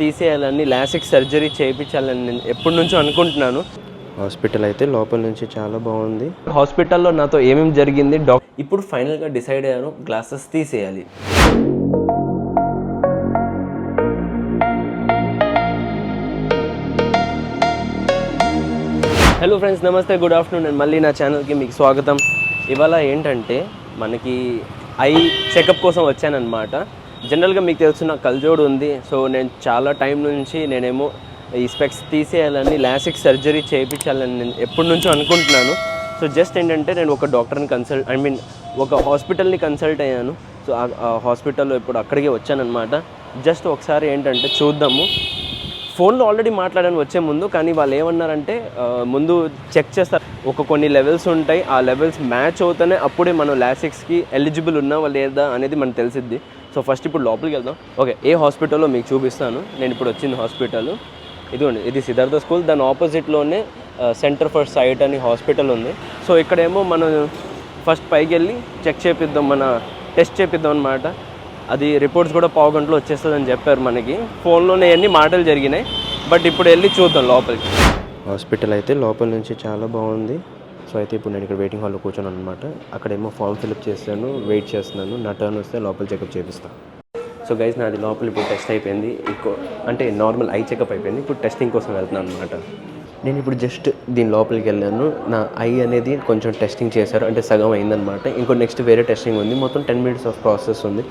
తీసేయాలని LASIK surgery చేయించాలని నేను ఎప్పటి నుంచో అనుకుంటున్నాను. హాస్పిటల్ అయితే లోపల నుంచి చాలా బాగుంది. హాస్పిటల్లో నాతో ఏమేమి జరిగింది డాక్ ఇప్పుడు ఫైనల్గా డిసైడ్ అయ్యాను గ్లాసెస్ తీసేయాలి. హలో ఫ్రెండ్స్ నమస్తే గుడ్ ఆఫ్టర్నూన్ నేను మళ్ళీ నా ఛానల్కి మీకు స్వాగతం. ఇవాళ ఏంటంటే మనకి ఐ చెకప్ కోసం వచ్చానన్నమాట. జనరల్గా మీకు తెలుసు నాకు కల్జోడు ఉంది. సో నేను చాలా టైం నుంచి నేనేమో ఈ స్పెక్స్ తీసేయాలని లాసిక్ సర్జరీ చేయించాలని నేను ఎప్పటి నుంచో అనుకుంటున్నాను. సో జస్ట్ ఏంటంటే నేను ఒక డాక్టర్ని కన్సల్ట్ ఐ మీన్ ఒక హాస్పిటల్ని కన్సల్ట్ అయ్యాను. సో ఆ హాస్పిటల్లో ఇప్పుడు అక్కడికే వచ్చానమాట జస్ట్ ఒకసారి ఏంటంటే చూద్దాము. ఫోన్లో ఆల్రెడీ మాట్లాడాను వచ్చే ముందు కానీ వాళ్ళు ఏమన్నారంటే ముందు చెక్ చేస్తారు. ఒక కొన్ని లెవెల్స్ ఉంటాయి. ఆ లెవెల్స్ మ్యాచ్ అవుతూనే అప్పుడే మనం లాసిక్స్కి ఎలిజిబుల్ ఉన్నావా లేదా అనేది మనకు తెలిసిద్ది. సో ఫస్ట్ ఇప్పుడు లోపలికి వెళ్దాం. ఓకే ఏ హాస్పిటల్లో మీకు చూపిస్తాను. నేను ఇప్పుడు వచ్చింది హాస్పిటల్. ఇదిగోండి ఇది సిద్ధార్థ స్కూల్. దాని ఆపోజిట్లోనే సెంటర్ ఫర్ సైట్ అని హాస్పిటల్ ఉంది. సో ఇక్కడేమో మనం ఫస్ట్ పైకి వెళ్ళి చెక్ చేపిద్దాం మన టెస్ట్ చేపిద్దాం అనమాట అది రిపోర్ట్స్ కూడా పావు గంటలో వచ్చేస్తుందని చెప్పారు మనకి. ఫోన్లోనే అన్ని మాటలు జరిగినాయి. బట్ ఇప్పుడు వెళ్ళి చూద్దాం లోపలికి. హాస్పిటల్ అయితే లోపల నుంచి చాలా బాగుంది. సో అయితే ఇప్పుడు నేను ఇక్కడ వెయిటింగ్ హాల్లో కూర్చొని అనమాట అక్కడేమో ఫామ్ ఫిల్అప్ చేస్తాను వెయిట్ చేస్తున్నాను. నా టర్న్ వస్తే లోపల చెకప్ చేపిస్తాను సో గైస్ నాది లోపల ఇప్పుడు టెస్ట్ అయిపోయింది. ఇంకో అంటే నార్మల్ ఐ చెకప్ అయిపోయింది. ఇప్పుడు టెస్టింగ్ కోసం వెళ్తున్నాను అనమాట నేను ఇప్పుడు జస్ట్ దీని లోపలికి వెళ్ళాను. నా ఐ అనేది కొంచెం టెస్టింగ్ చేశారు. అంటే సగం అయిందనమాట ఇంకో నెక్స్ట్ వేరే టెస్టింగ్ ఉంది. మొత్తం టెన్ మినిట్స్ ఆఫ్ ప్రాసెస్ ఉంది.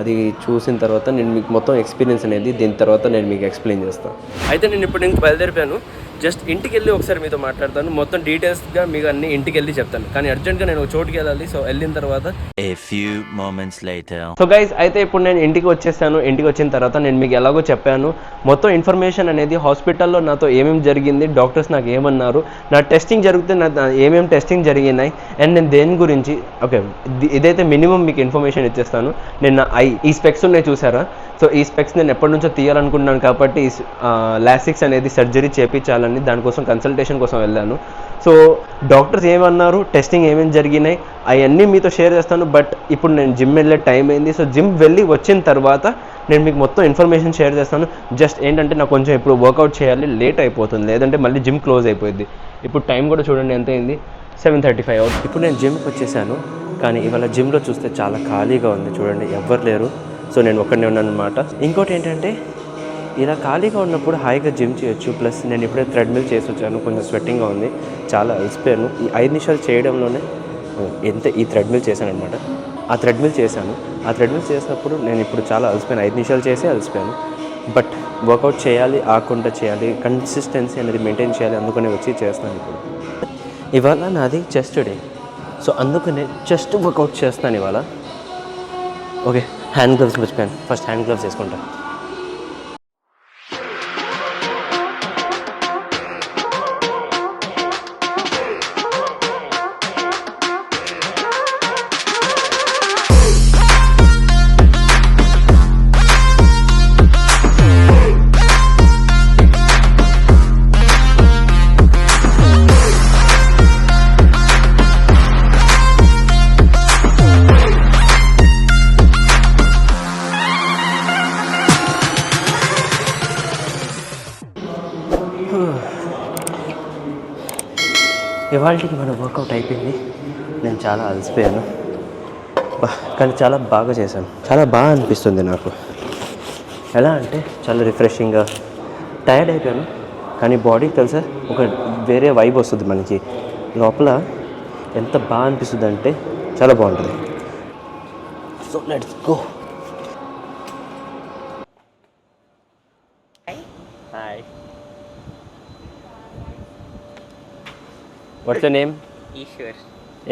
అది చూసిన తర్వాత నేను మీకు మొత్తం ఎక్స్పీరియన్స్ అనేది దీని తర్వాత నేను మీకు ఎక్స్ప్లెయిన్ చేస్తాను అయితే నేను ఇప్పుడు ఇంక బయలుదేరిపోయాను. జస్ట్ ఇంటికి వెళ్ళి ఒకసారి మీతో మాట్లాడతాను. మొత్తం డీటెయిల్స్గా మీకు అన్ని ఇంటికి వెళ్ళి చెప్తాను. కానీ అర్జెంట్గా నేను ఒక చోటుకి వెళ్ళాలి. సో వెళ్ళిన తర్వాత. సో గైజ్ అయితే ఇప్పుడు నేను ఇంటికి వచ్చేసాను. ఇంటికి వచ్చిన తర్వాత నేను మీకు ఎలాగో చెప్పాను. మొత్తం ఇన్ఫర్మేషన్ అనేది హాస్పిటల్లో నాతో ఏమేమి జరిగింది డాక్టర్స్ నాకు ఏమన్నారు నా టెస్టింగ్ జరిగితే నా ఏమేమి టెస్టింగ్ జరిగినాయి అండ్ నేను దేని గురించి ఓకే ఇది- ఇదైతే మినిమం మీకు ఇన్ఫర్మేషన్ ఇచ్చేస్తాను. నేను నా ఐ ఈ స్పెక్స్ ఉన్నాయి చూసారా? సో ఈ స్పెక్స్ నేను ఎప్పటి నుంచో తీయాలనుకుంటున్నాను కాబట్టి ఈ లాసిక్స్ అనేది సర్జరీ చేయించాలని దానికోసం కన్సల్టేషన్ కోసం వెళ్ళాను. సో డాక్టర్స్ ఏమన్నారు? టెస్టింగ్ ఏమేమి జరిగినాయి? అవన్నీ మీతో షేర్ చేస్తాను. బట్ ఇప్పుడు నేను జిమ్ వెళ్ళే టైం అయింది. సో జిమ్ వెళ్ళి వచ్చిన తర్వాత నేను మీకు మొత్తం ఇన్ఫర్మేషన్ షేర్ చేస్తాను. జస్ట్ ఏంటంటే నాకు కొంచెం ఇప్పుడు వర్కౌట్ చేయాలి లేట్ అయిపోతుంది. లేదంటే మళ్ళీ జిమ్ క్లోజ్ అయిపోయింది. ఇప్పుడు టైం కూడా చూడండి ఎంత అయింది? సెవెన్ థర్టీ ఫైవ్ అవర్స్ ఇప్పుడు నేను జిమ్కి వచ్చేసాను. కానీ ఇవాళ జిమ్లో చూస్తే చాలా ఖాళీగా ఉంది. చూడండి ఎవ్వరు లేరు. సో నేను ఒక్కడనే ఉన్నాను అనమాట ఇంకోటి ఏంటంటే ఇలా ఖాళీగా ఉన్నప్పుడు హాయిగా జిమ్ చేయొచ్చు. ప్లస్ నేను ఇప్పుడే థ్రెడ్మిల్ చేసి వచ్చాను. కొంచెం స్వెట్టింగ్గా ఉంది. చాలా అలసిపోయాను. ఈ ఐదు నిమిషాలు చేయడంలోనే ఎంత ఈ థ్రెడ్మిల్ చేశాను అనమాట ఆ థ్రెడ్మిల్ చేశాను. ఆ థ్రెడ్మిల్ చేసినప్పుడు నేను ఇప్పుడు చాలా అలసిపోయాను. ఐదు నిమిషాలు చేసి అలసిపోయాను. బట్ వర్కౌట్ చేయాలి ఆకుండా చేయాలి కన్సిస్టెన్సీ అనేది మెయింటైన్ చేయాలి అందుకనే వచ్చి చేస్తాను ఇప్పుడు. ఇవాళ నాది చెస్ట్ డే సో అందుకనే చెస్ట్ వర్కౌట్ చేస్తాను ఇవాళ. ఓకే హ్యాండ్ గ్లవ్స్ మర్చిపోయాను. ఫస్ట్ హ్యాండ్ గ్లవ్స్ వేసుకుంటాను ఇవాళకి మన వర్కౌట్ అయిపోయింది. నేను చాలా అలసిపోయాను. కానీ చాలా బాగా చేశాను. చాలా బాగా అనిపిస్తుంది నాకు. ఎలా అంటే చాలా రిఫ్రెషింగ్గా టైర్డ్ అయిపోయాను. కానీ బాడీకి తెలుసా ఒక వేరే వైబ్ వస్తుంది మనకి. లోపల ఎంత బాగా అనిపిస్తుంది అంటే చాలా బాగుంటుంది. So let's go what's name Eshwar.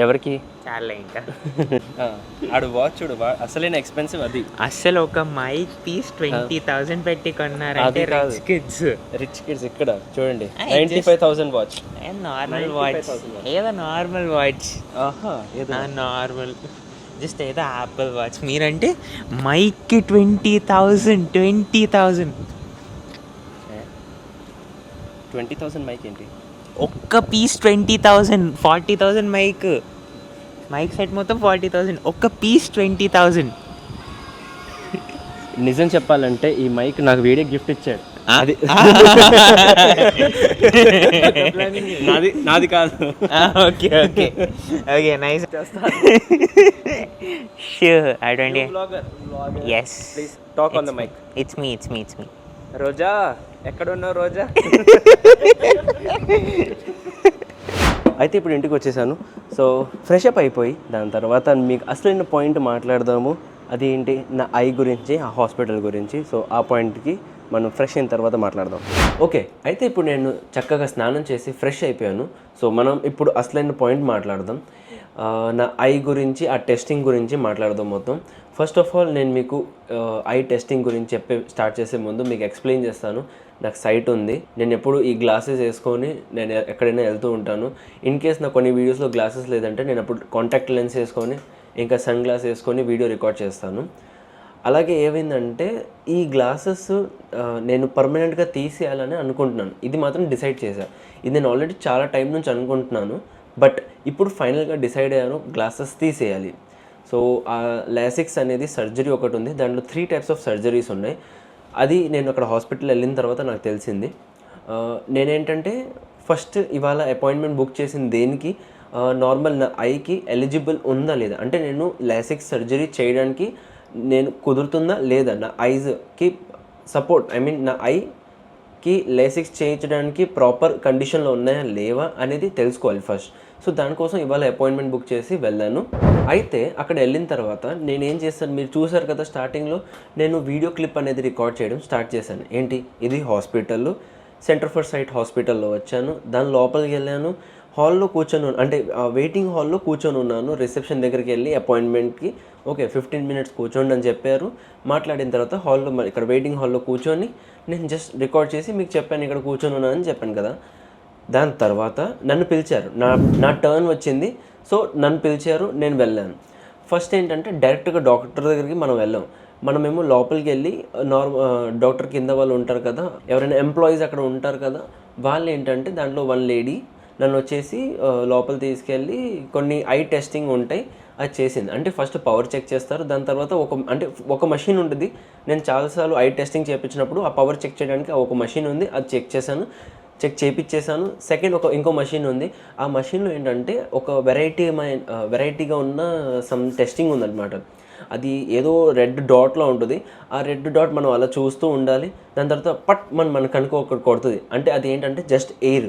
ఎవరికి? చాలా ఇంకా. ఆడు వాచ్ చూడు అసలైన ఎక్స్పెన్సివ్ అది. అసలు ఒక మైక్ పీస్ ట్వంటీ థౌసండ్ పెట్టి కొన్నారంటే అది కాదు. రిచ్ కిడ్స్ రిచ్ కిడ్స్ ఇక్కడ చూడండి. Ah, ninety five thousand watch normal watch 95,000 ఏదో నార్మల్ వాచ్ ఆహా ఏదో. నార్మల్ జస్ట్ ఏదో యాపిల్ వాచ్ మీరంటే మైక్కి twenty thousand twenty thousand twenty thousand mic ఏంటి? ఒక్క piece twenty thousand forty thousand mic mic set మొత్తం ఫార్టీ థౌజండ్ ఒక్క పీస్ ట్వంటీ థౌజండ్ నిజం చెప్పాలంటే ఈ మైక్ నాకు వీడియో గిఫ్ట్ ఇచ్చాడు. అది. నాది నాది కాదు. Okay okay. Okay nice sure I don't ask please talk on the mic it's me it's me it's me Roja ఎక్కడున్నావు రోజా? అయితే ఇప్పుడు ఇంటికి వచ్చేసాను. సో ఫ్రెష్ అప్ అయిపోయి దాని తర్వాత మీకు అసలైన పాయింట్ మాట్లాడదాము. అది ఏంటి? నా ఐ గురించి ఆ హాస్పిటల్ గురించి. సో ఆ పాయింట్కి మనం ఫ్రెష్ అయిన తర్వాత మాట్లాడదాం. ఓకే అయితే ఇప్పుడు నేను చక్కగా స్నానం చేసి ఫ్రెష్ అయిపోయాను. సో మనం ఇప్పుడు అసలైన పాయింట్ మాట్లాడదాం. నా ఐ గురించి ఆ టెస్టింగ్ గురించి మాట్లాడదాం మొత్తం. ఫస్ట్ ఆఫ్ ఆల్ నేను మీకు ఐ టెస్టింగ్ గురించి చెప్పే స్టార్ట్ చేసే ముందు మీకు ఎక్స్ప్లెయిన్ చేస్తాను. నాకు సైట్ ఉంది. నేను ఎప్పుడు ఈ గ్లాసెస్ వేసుకొని నేను ఎక్కడైనా వెళ్తూ ఉంటాను. ఇన్ కేస్ నా కొన్ని వీడియోస్లో గ్లాసెస్ లేదంటే నేను అప్పుడు కాంటాక్ట్ లెన్స్ వేసుకొని ఇంకా సన్ గ్లాస్ వేసుకొని వీడియో రికార్డ్ చేస్తాను. అలాగే ఏమైందంటే ఈ గ్లాసెస్ నేను పర్మనెంట్గా తీసేయాలని అనుకుంటున్నాను. ఇది మాత్రం డిసైడ్ చేశాను ఇది నేను ఆల్రెడీ చాలా టైం నుంచి అనుకుంటున్నాను. బట్ ఇప్పుడు ఫైనల్గా డిసైడ్ అయ్యాను గ్లాసెస్ తీసేయాలి. సో ఆ లాసిక్స్ అనేది సర్జరీ ఒకటి ఉంది. దాంట్లో త్రీ టైప్స్ ఆఫ్ సర్జరీస్ ఉన్నాయి. అది నేను అక్కడ హాస్పిటల్ వెళ్ళిన తర్వాత నాకు తెలిసింది. నేనేంటంటే ఫస్ట్ ఇవాళ అపాయింట్మెంట్ బుక్ చేసిన దేనికి? నార్మల్ నా ఐకి ఎలిజిబుల్ ఉందా లేదా? అంటే నేను లాసిక్స్ సర్జరీ చేయడానికి నేను కుదురుతుందా లేదా? నా ఐజ్కి సపోర్ట్ ఐ మీన్ నా ఐ కి లేసిక్స్ చేయించడానికి ప్రాపర్ కండిషన్లో ఉన్నాయా లేవా అనేది తెలుసుకోవాలి ఫస్ట్ సో దానికోసం ఇవాళ అపాయింట్మెంట్ బుక్ చేసి వెళ్ళాను. అయితే అక్కడ వెళ్ళిన తర్వాత నేను ఏం చేస్తాను మీరు చూసారు కదా స్టార్టింగ్లో నేను వీడియో క్లిప్ అనేది రికార్డ్ చేయడం స్టార్ట్ చేశాను. ఏంటి? ఇది హాస్పిటల్ సెంటర్ ఫర్ సైట్ హాస్పిటల్లో వచ్చాను. దాని లోపలికి వెళ్ళాను. హాల్లో కూర్చొని అంటే వెయిటింగ్ హాల్లో కూర్చొని ఉన్నాను. రిసెప్షన్ దగ్గరికి వెళ్ళి అపాయింట్మెంట్కి ఓకే ఫిఫ్టీన్ మినిట్స్ కూర్చోండి అని చెప్పారు. మాట్లాడిన తర్వాత హాల్లో మరి ఇక్కడ వెయిటింగ్ హాల్లో కూర్చొని నేను జస్ట్ రికార్డ్ చేసి మీకు చెప్పాను ఇక్కడ కూర్చొని ఉన్నానని చెప్పాను కదా. దాని తర్వాత నన్ను పిలిచారు. నా నా టర్న్ వచ్చింది. సో నన్ను పిలిచారు నేను వెళ్ళాను. ఫస్ట్ ఏంటంటే డైరెక్ట్గా డాక్టర్ దగ్గరికి మనం వెళ్ళాం. మనమేమో లోపలికి వెళ్ళి నార్మల్ డాక్టర్ కింద వాళ్ళు ఉంటారు కదా. ఎవరైనా ఎంప్లాయీస్ అక్కడ ఉంటారు కదా. వాళ్ళు ఏంటంటే దాంట్లో వన్ లేడీ నన్ను వచ్చేసి లోపల తీసుకెళ్ళి కొన్ని ఐ టెస్టింగ్ ఉంటాయి అది చేసింది. అంటే ఫస్ట్ పవర్ చెక్ చేస్తారు దాని తర్వాత ఒక అంటే ఒక మషిన్ ఉంటుంది. నేను చాలాసార్లు ఐ టెస్టింగ్ చేయించినప్పుడు ఆ పవర్ చెక్ చేయడానికి ఆ ఒక మషిన్ ఉంది అది చెక్ చేశాను చెక్ చేయించేశాను సెకండ్ ఒక ఇంకో మషిన్ ఉంది. ఆ మషిన్లో ఏంటంటే ఒక వెరైటీ వెరైటీగా ఉన్న సమ్ టెస్టింగ్ ఉందన్నమాట. అది ఏదో రెడ్ డాట్లో ఉంటుంది. ఆ రెడ్ డాట్ మనం అలా చూస్తూ ఉండాలి. దాని తర్వాత పట్ మన మన కనుక ఒకటి కొడుతుంది. అంటే అది ఏంటంటే జస్ట్ ఎయిర్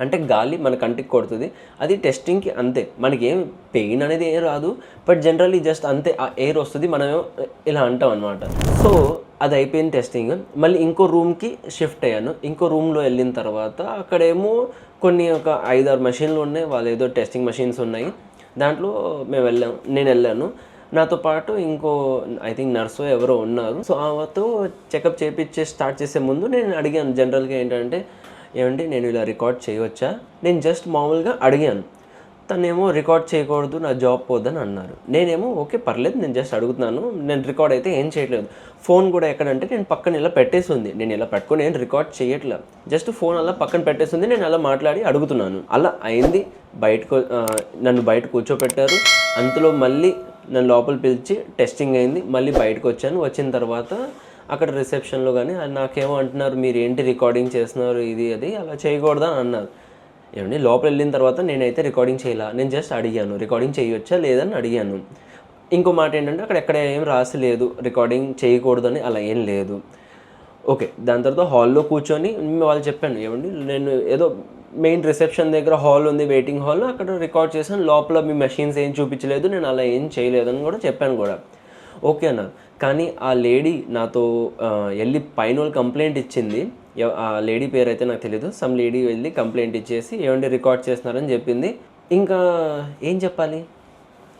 అంటే గాలి మన కంటికి కొడుతుంది. అది టెస్టింగ్కి అంతే. మనకి ఏం పెయిన్ అనేది ఏం రాదు. బట్ జనరల్లీ జస్ట్ అంతే ఆ ఎయిర్ వస్తుంది. మనం ఇలా అంటాం అనమాట సో అది అయిపోయింది టెస్టింగ్ మళ్ళీ ఇంకో రూమ్కి షిఫ్ట్ అయ్యాను. ఇంకో రూమ్లో వెళ్ళిన తర్వాత అక్కడేమో కొన్ని ఒక ఐదారు మెషిన్లు ఉన్నాయి. వాళ్ళు ఏదో టెస్టింగ్ మెషిన్స్ ఉన్నాయి. దాంట్లో మేము వెళ్ళాం. నేను వెళ్ళాను. నాతో పాటు ఇంకో ఐ థింక్ నర్సో ఎవరో ఉన్నారు. సో ఆమెతో చెకప్ చేయించే స్టార్ట్ చేసే ముందు నేను అడిగాను. జనరల్గా ఏంటంటే ఏమండి నేను ఇలా రికార్డ్ చేయవచ్చా? నేను జస్ట్ మామూలుగా అడిగాను. తనేమో రికార్డ్ చేయకూడదు నా జాబ్ పోదని అన్నారు. నేనేమో ఓకే పర్లేదు నేను జస్ట్ అడుగుతున్నాను. నేను రికార్డ్ అయితే ఏం చేయట్లేదు. ఫోన్ కూడా ఎక్కడంటే నేను పక్కన ఇలా పెట్టేసి ఉంది. నేను ఇలా పట్టుకొని నేను రికార్డ్ చేయట్లేదు జస్ట్ ఫోన్ అలా పక్కన పెట్టేసి ఉంది. నేను అలా మాట్లాడి అడుగుతున్నాను. అలా అయింది. బయటకు నన్ను బయట కూర్చోపెట్టారు. అంతలో మళ్ళీ నన్ను లోపల పిలిచి టెస్టింగ్ అయింది. మళ్ళీ బయటకు వచ్చాను. వచ్చిన తర్వాత అక్కడ రిసెప్షన్లో కానీ నాకేమో అంటున్నారు మీరు ఏంటి రికార్డింగ్ చేస్తున్నారు ఇది అది అలా చేయకూడదు అని అన్నారు. ఏమండి లోపల వెళ్ళిన తర్వాత నేనైతే రికార్డింగ్ చేయాల నేను జస్ట్ అడిగాను రికార్డింగ్ చేయొచ్చా లేదని అడిగాను. ఇంకో మాట ఏంటంటే అక్కడ ఎక్కడ ఏం రాసి లేదు రికార్డింగ్ చేయకూడదని అలా ఏం లేదు. ఓకే దాని తర్వాత హాల్లో కూర్చొని వాళ్ళు చెప్పాను ఏమండి నేను ఏదో మెయిన్ రిసెప్షన్ దగ్గర హాల్ ఉంది వెయిటింగ్ హాల్ అక్కడ రికార్డ్ చేశాను లోపల మీ మెషిన్స్ ఏం చూపించలేదు నేను అలా ఏం చేయలేదని కూడా చెప్పాను కూడా. ఓకే అన్నారు కానీ ఆ లేడీ నాతో వెళ్ళి పైన వాళ్ళు కంప్లైంట్ ఇచ్చింది. ఆ లేడీ పేరు అయితే నాకు తెలియదు సమ్ లేడీ వెళ్ళి కంప్లైంట్ ఇచ్చేసి ఏమండి రికార్డ్ చేస్తున్నారని చెప్పింది. ఇంకా ఏం చెప్పాలి?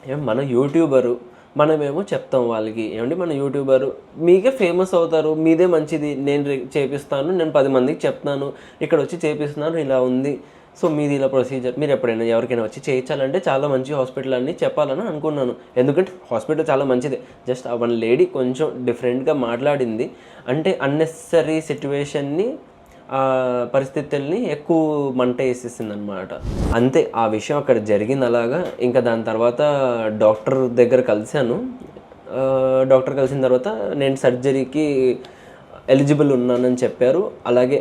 ఏమో మన యూట్యూబరు మనమేమో చెప్తాం వాళ్ళకి. ఏమండి మన యూట్యూబరు? మీకే ఫేమస్ అవుతారు. మీదే మంచిది. నేను రి- చేపిస్తాను. నేను పది మందికి చెప్తాను. ఇక్కడ వచ్చి చేపిస్తున్నాను. ఇలా ఉంది. సో మీది ఇలా ప్రొసీజర్ మీరు ఎప్పుడైనా ఎవరికైనా వచ్చి చేయించాలంటే చాలా మంచి హాస్పిటల్ అని చెప్పాలని అనుకున్నాను. ఎందుకంటే హాస్పిటల్ చాలా మంచిదే. జస్ట్ ఆ వన్ లేడీ కొంచెం డిఫరెంట్గా మాట్లాడింది. అంటే అన్నెసరీ సిచ్యువేషన్ని ఆ పరిస్థితుల్ని ఎక్కువ మంట వేసేసింది అనమాట అంతే ఆ విషయం అక్కడ జరిగింది అలాగా. ఇంకా దాని తర్వాత డాక్టర్ దగ్గర కలిశాను. డాక్టర్ కలిసిన తర్వాత నేను సర్జరీకి ఎలిజిబుల్ ఉన్నానని చెప్పారు. అలాగే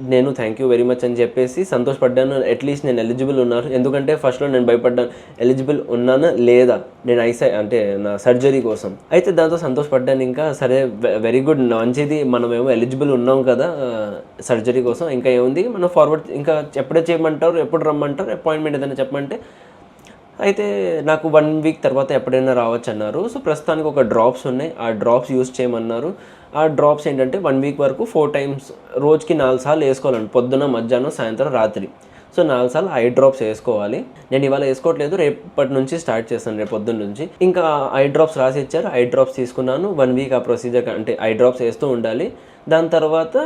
నేను థ్యాంక్ యూ వెరీ మచ్ అని చెప్పేసి సంతోషపడ్డాను. అట్లీస్ట్ నేను ఎలిజిబుల్ ఉన్నాను. ఎందుకంటే ఫస్ట్లో నేను భయపడ్డాను. ఎలిజిబుల్ ఉన్నానా లేదా? నేను ఐసై అంటే నా సర్జరీ కోసం. అయితే దాంతో సంతోషపడ్డాను ఇంకా. సరే వెరీ గుడ్ మంచిది. మనమేమో ఎలిజిబుల్ ఉన్నాం కదా సర్జరీ కోసం. ఇంకా ఏముంది? మనం ఫార్వర్డ్ ఇంకా ఎప్పుడే చేయమంటారు? ఎప్పుడు రమ్మంటారు? అపాయింట్మెంట్ ఏదైనా చెప్పమంటే అయితే నాకు వన్ వీక్ తర్వాత ఎప్పుడైనా రావచ్చు అన్నారు సో ప్రస్తుతానికి ఒక డ్రాప్స్ ఉన్నాయి. ఆ డ్రాప్స్ యూస్ చేయమన్నారు. ఆ డ్రాప్స్ ఏంటంటే వన్ వీక్ వరకు ఫోర్ టైమ్స్ రోజుకి నాలుగు సార్లు వేసుకోవాలండి. పొద్దున మధ్యాహ్నం సాయంత్రం రాత్రి. సో నాలుగు సార్లు ఐ డ్రాప్స్ వేసుకోవాలి. నేను ఇవాళ వేసుకోవట్లేదు రేపటి నుంచి స్టార్ట్ చేస్తాను రేపు పొద్దున్న నుంచి. ఇంకా ఐ డ్రాప్స్ రాసి ఇచ్చారు. ఐ డ్రాప్స్ తీసుకున్నాను. వన్ వీక్ ఆ ప్రొసీజర్ అంటే ఐ డ్రాప్స్ వేస్తూ ఉండాలి. దాని తర్వాత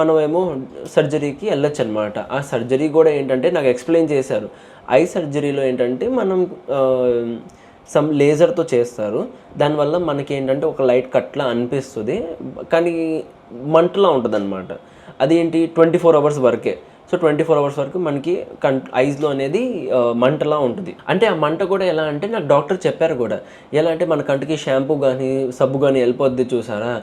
మనమేమో సర్జరీకి వెళ్ళొచ్చు అనమాట ఆ సర్జరీ కూడా ఏంటంటే నాకు ఎక్స్ప్లెయిన్ చేశారు. ఐ సర్జరీలో ఏంటంటే మనం సమ్ లేజర్తో చేస్తారు. దానివల్ల మనకి ఏంటంటే ఒక లైట్ కట్లా అనిపిస్తుంది. కానీ మంటలా ఉంటుంది అనమాట అదేంటి? ట్వంటీ ఫోర్ అవర్స్ వరకే. సో ట్వంటీ ఫోర్ అవర్స్ వరకు మనకి కం ఐస్లో అనేది మంటలా ఉంటుంది. అంటే ఆ మంట కూడా ఎలా అంటే నాకు డాక్టర్ చెప్పారు కూడా. ఎలా అంటే మన కంటికి షాంపూ కానీ సబ్బు కానీ వెళ్ళిపోద్ది చూసారా?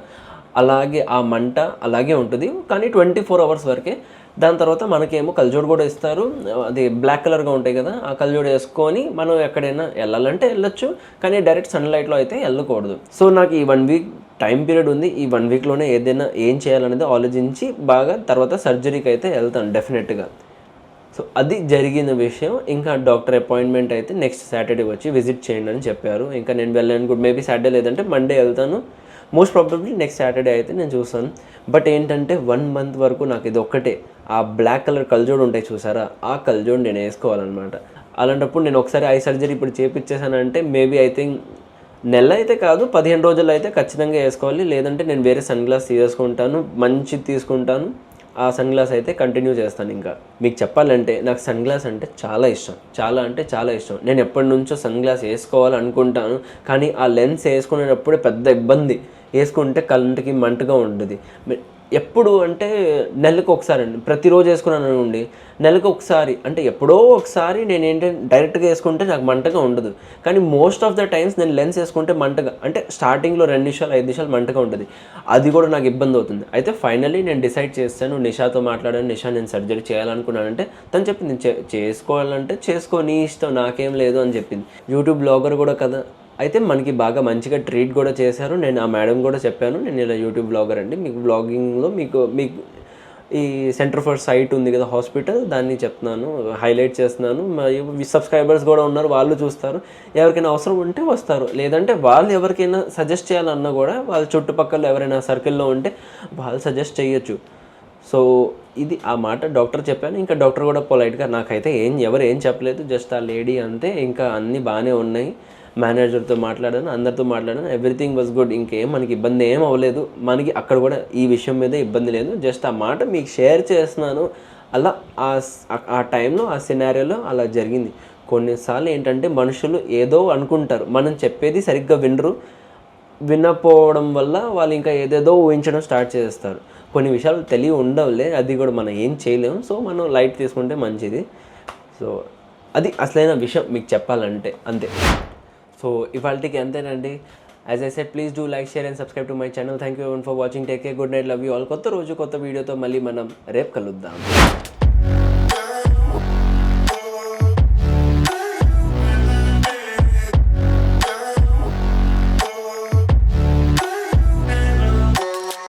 అలాగే ఆ మంట అలాగే ఉంటుంది. కానీ ట్వంటీ ఫోర్ అవర్స్ వరకే దాని తర్వాత మనకేమో కలజోడు కూడా ఇస్తారు అది బ్లాక్ కలర్గా ఉంటాయి కదా ఆ కలజోడు వేసుకొని మనం ఎక్కడైనా వెళ్ళాలంటే వెళ్ళొచ్చు కానీ డైరెక్ట్ సన్లైట్లో అయితే వెళ్ళకూడదు. సో నాకు ఈ వన్ వీక్ టైం పీరియడ్ ఉంది. ఈ వన్ వీక్లోనే ఏదైనా ఏం చేయాలనేది ఆలోచించి బాగా తర్వాత సర్జరీకి అయితే వెళ్తాను డెఫినెట్గా. సో అది జరిగిన విషయం. ఇంకా డాక్టర్ అపాయింట్మెంట్ అయితే నెక్స్ట్ సాటర్డే వచ్చి విజిట్ చేయండి అని చెప్పారు. ఇంకా నేను వెళ్ళాను కూడా. మేబీ సాటర్డే లేదంటే మండే వెళ్తాను. మోస్ట్ ప్రాబబ్లీ నెక్స్ట్ సాటర్డే అయితే నేను చూస్తాను. బట్ ఏంటంటే వన్ మంత్ వరకు నాకు ఇది ఒక్కటే. ఆ బ్లాక్ కలర్ కల్జోడు ఉంటాయి చూసారా? ఆ కల్జోడు నేను వేసుకోవాలన్నమాట. అలాంటప్పుడు నేను ఒకసారి ఐ సర్జరీ ఇప్పుడు చేపించేసానంటే మేబీ ఐ థింక్ నెల అయితే కాదు పదిహేను రోజులు అయితే ఖచ్చితంగా వేసుకోవాలి. లేదంటే నేను వేరే సన్ గ్లాస్ తీసుకుంటాను మంచిది తీసుకుంటాను. ఆ సన్ గ్లాస్ అయితే కంటిన్యూ చేస్తాను ఇంకా. మీకు చెప్పాలంటే నాకు సన్ గ్లాస్ అంటే చాలా ఇష్టం. చాలా అంటే చాలా ఇష్టం. నేను ఎప్పటి నుంచో సన్ గ్లాస్ వేసుకోవాలనుకుంటాను కానీ ఆ లెన్స్ వేసుకునేటప్పుడే పెద్ద ఇబ్బంది. వేసుకుంటే కంటికి మంటగా ఉంటుంది. ఎప్పుడు అంటే నెలకు ఒకసారి అండి. ప్రతిరోజు వేసుకున్నాను అనుకోండి నెలకు ఒకసారి అంటే ఎప్పుడో ఒకసారి నేను ఏంటంటే డైరెక్ట్గా వేసుకుంటే నాకు మంటగా ఉండదు. కానీ మోస్ట్ ఆఫ్ ద టైమ్స్ నేను లెన్స్ వేసుకుంటే మంటగా అంటే స్టార్టింగ్లో రెండు నిమిషాలు ఐదు నిమిషాలు మంటగా ఉంటుంది. అది కూడా నాకు ఇబ్బంది అవుతుంది. అయితే ఫైనల్లీ నేను డిసైడ్ చేస్తాను నిషాతో మాట్లాడాను. నిషా నేను సర్జరీ చేయాలనుకున్నానంటే తను చెప్పింది. "చే- చేసుకోవాలంటే చేసుకో నీ ఇష్టం నాకేం లేదు అని చెప్పింది. యూట్యూబ్ బ్లాగర్ కూడా కదా అయితే మనకి బాగా మంచిగా ట్రీట్ కూడా చేశారు. నేను ఆ మేడం కూడా చెప్పాను. నేను ఇలా యూట్యూబ్ బ్లాగర్ అండి. మీకు బ్లాగింగ్లో మీకు మీకు ఈ సెంటర్ ఫర్ సైట్ ఉంది కదా హాస్పిటల్ దాన్ని చెప్తున్నాను హైలైట్ చేస్తున్నాను. మరియు సబ్స్క్రైబర్స్ కూడా ఉన్నారు. వాళ్ళు చూస్తారు. ఎవరికైనా అవసరం ఉంటే వస్తారు. లేదంటే వాళ్ళు ఎవరికైనా సజెస్ట్ చేయాలన్నా కూడా వాళ్ళ చుట్టుపక్కల ఎవరైనా సర్కిల్లో ఉంటే వాళ్ళు సజెస్ట్ చేయొచ్చు. సో ఇది ఆ మాట డాక్టర్ చెప్పాను. ఇంకా డాక్టర్ కూడా పొలైట్గా నాకైతే ఏం ఎవరు ఏం చెప్పలేదు. జస్ట్ ఆ లేడీ అంతే. ఇంకా అన్నీ బాగానే ఉన్నాయి. మేనేజర్తో మాట్లాడాను అందరితో మాట్లాడాను. ఎవ్రీథింగ్ వాజ్ గుడ్ ఇంకేం మనకి ఇబ్బంది ఏం అవ్వలేదు. మనకి అక్కడ కూడా ఈ విషయం మీద ఇబ్బంది లేదు. జస్ట్ ఆ మాట మీకు షేర్ చేస్తున్నాను. అలా ఆ ఆ- టైంలో ఆ సినారియోలో అలా జరిగింది. కొన్నిసార్లు ఏంటంటే మనుషులు ఏదో అనుకుంటారు. మనం చెప్పేది సరిగ్గా వినరు. వినకపోవడం వల్ల వాళ్ళు ఇంకా ఏదేదో ఊహించడం స్టార్ట్ చేస్తారు కొన్ని విషయాలు తెలియ ఉండవులే. అది కూడా మనం ఏం చేయలేము. సో మనం లైట్ తీసుకుంటే మంచిది. సో అది అసలైన విషయం మీకు చెప్పాలంటే. అంతే. సో ఇవాళకి అంతేనండి. As I said please do like share and subscribe to my channel thank you for watching take a good night love you all కొత్త రోజు కొత్త వీడియోతో మళ్ళీ మనం రేపు కలుద్దాం.